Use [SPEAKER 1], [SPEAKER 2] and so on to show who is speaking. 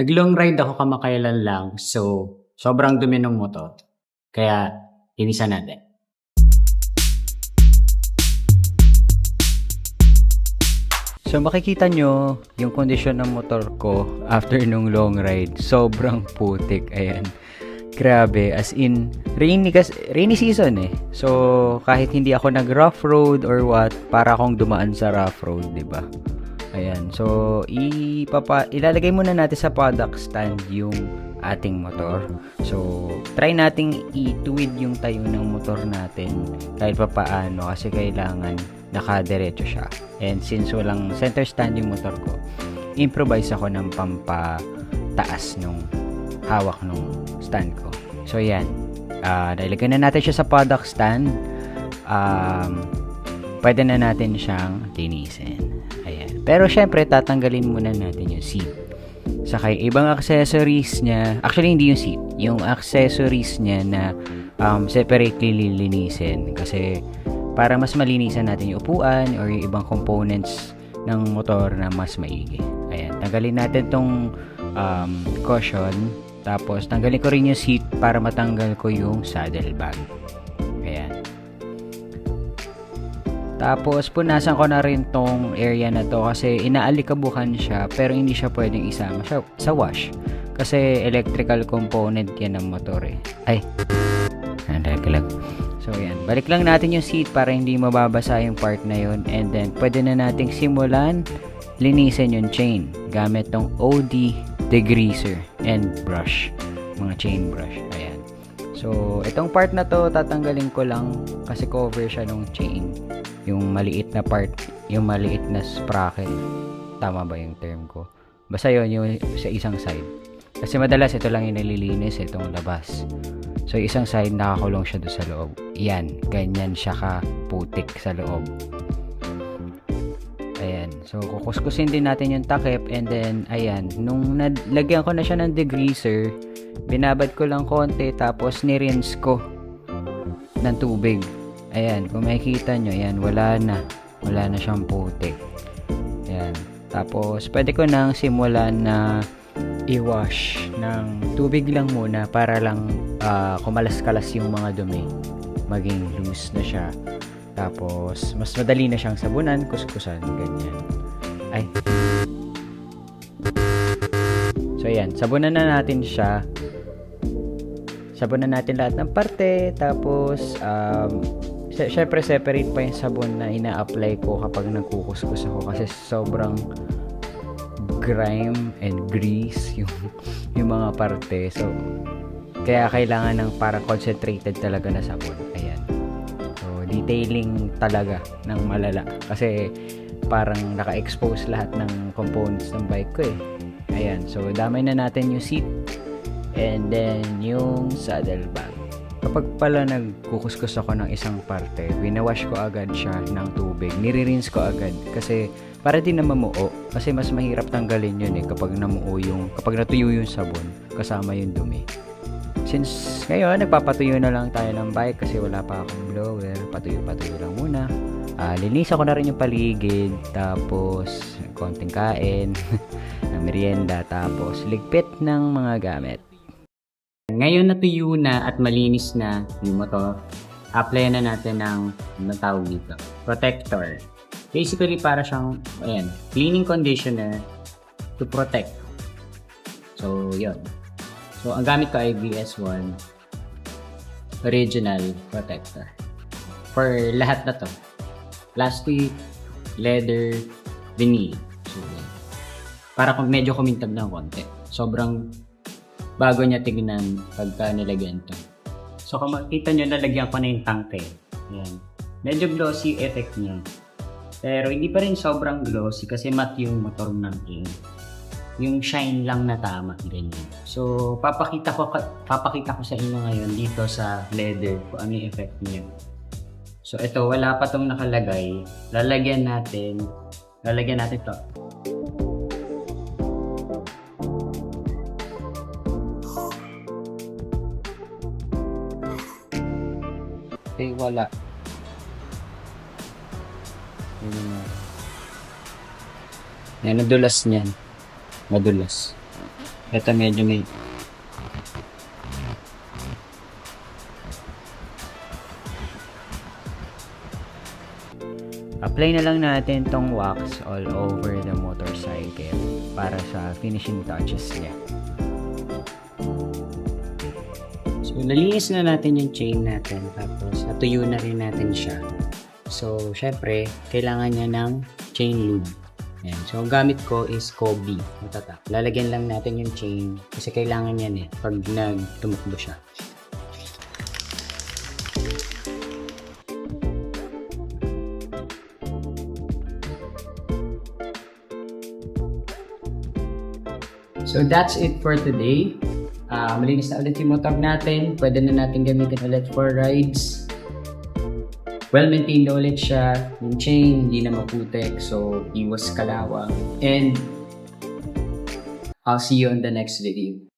[SPEAKER 1] Nag-long ride ako kamakailan lang, so sobrang dumi ng motor. Kaya, linisan natin.
[SPEAKER 2] So makikita nyo yung kondisyon ng motor ko after nung long ride. Sobrang putik. Ayan. Grabe. As in, rainy, kas, rainy season eh. So kahit hindi ako nag rough road or what, para akong dumaan sa rough road, ba? Ayan. So ipapa ilalagay muna natin sa paddock stand yung ating motor. So try nating ituwid yung tayo ng motor natin kahit pa paano kasi kailangan nakadiretso siya. And since walang center stand yung motor ko, improvise ako ng pampataas nung hawak nung stand ko. So yan. Uh, nilagay na natin siya sa paddock stand. Um, pwede na natin siyang linisin. Ayan. Pero syempre, tatanggalin muna natin yung seat. Saka yung ibang accessories niya, actually hindi yung seat, yung accessories niya na um, separately lilinisin. Kasi para mas malinisan natin yung upuan or yung ibang components ng motor na mas maigi. Ayan, tanggalin natin tong um, cushion. Tapos, tanggalin ko rin yung seat para matanggal ko yung saddle bag. Tapos, punasan ko na rin tong area na to kasi inaalikabukan siya pero hindi siya pwedeng isama siya sa wash. Kasi electrical component yan ng motor eh. Ay, nandagalag. So, yan. Balik lang natin yung seat para hindi mababasa yung part na yun. And then, pwede na nating simulan linisin yung chain gamit tong OD degreaser and brush. Mga chain brush. Ayan. So, itong part na to, tatanggalin ko lang kasi cover siya ng chain. Yung maliit na part, yung maliit na sprocket. Tama ba yung term ko? Basta yun, yung sa isang side. Kasi madalas ito lang yung nililinis, itong labas. So, isang side, nakakulong siya doon sa loob. Yan, ganyan siya ka putik sa loob. Ayan. So, kukuskusin din natin yung takip and then, ayan, nung nalagyan ko na siya ng degreaser, binabad ko lang konti tapos nirinse ko ng tubig. Ayan, kung makikita nyo, ayan, wala na. Wala na siyang putik. Ayan. Tapos, pwede ko nang simulan na i-wash ng tubig lang muna para lang uh, kumalas-kalas yung mga dumi. Maging loose na siya. Tapos, mas madali na siyang sabunan, kuskusan, ganyan. Ay. So, ayan. Sabunan na natin siya. Sabunan natin lahat ng parte. Tapos, um, syempre separate pa yung sabon na ina-apply ko kapag nagkukuskus ako kasi sobrang grime and grease yung yung mga parte. So, kaya kailangan ng para concentrated talaga na sabon. Ayan. So, detailing talaga ng malala. Kasi, parang naka-expose lahat ng components ng bike ko eh. Ayan. So, damay na natin yung seat. And then, yung saddle bag. Kapag pala nagkukuskus ako ng isang parte, winawash ko agad siya ng tubig. Nire-rinse ko agad. Kasi, para din na mamuo. Kasi mas mahirap tanggalin yun eh kapag namuo yung, kapag natuyo yung sabon, kasama yung dumi. Since ngayon, nagpapatuyo na lang tayo ng bike kasi wala pa akong blower, patuyo-patuyo lang muna. Uh, linis ako na rin yung paligid, tapos konting kain, merienda, tapos ligpit ng mga gamit.
[SPEAKER 1] Ngayon natuyo na at malinis na yung motor, apply na natin ng natawag dito, protector. Basically, para siyang, ayan, cleaning conditioner to protect. So, yun. So, ang gamit ko ay BS1 Original Protector. For lahat na to. Plastic, leather, vinyl. So, yun. Para medyo kumintab ng konti. Sobrang bago niya tignan pagka nilagyan to. So, kung makita nyo, nalagyan ko na yung tangke. Ayan. Medyo glossy effect niya. Pero hindi pa rin sobrang glossy kasi matte yung motor natin. Yung shine lang na tama, ganyan. So, papakita ko, papakita ko sa inyo ngayon dito sa leather kung ano yung effect niya. So, ito, wala pa tong nakalagay. Lalagyan natin, lalagyan natin to. Okay, wala. Yung mga- Yan, nadulas niyan. Madulas. Ito medyo may
[SPEAKER 2] Apply na lang natin tong wax all over the motorcycle para sa finishing touches niya.
[SPEAKER 1] So, nalinis na natin yung chain natin. Tapos, natuyo na rin natin siya. So, syempre, kailangan niya ng chain lube. Ayan. So, ang gamit ko is Kobe. Matatak. Lalagyan lang natin yung chain kasi kailangan yan eh pag nagtumakbo siya. So that's it for today. Ah, malinis na ulit yung motor natin. Pwede na natin gamitin ulit for rides. Well-maintained na ulit siya. Yung chain, hindi na maputek. So, iwas kalawang. And I'll see you on the next video.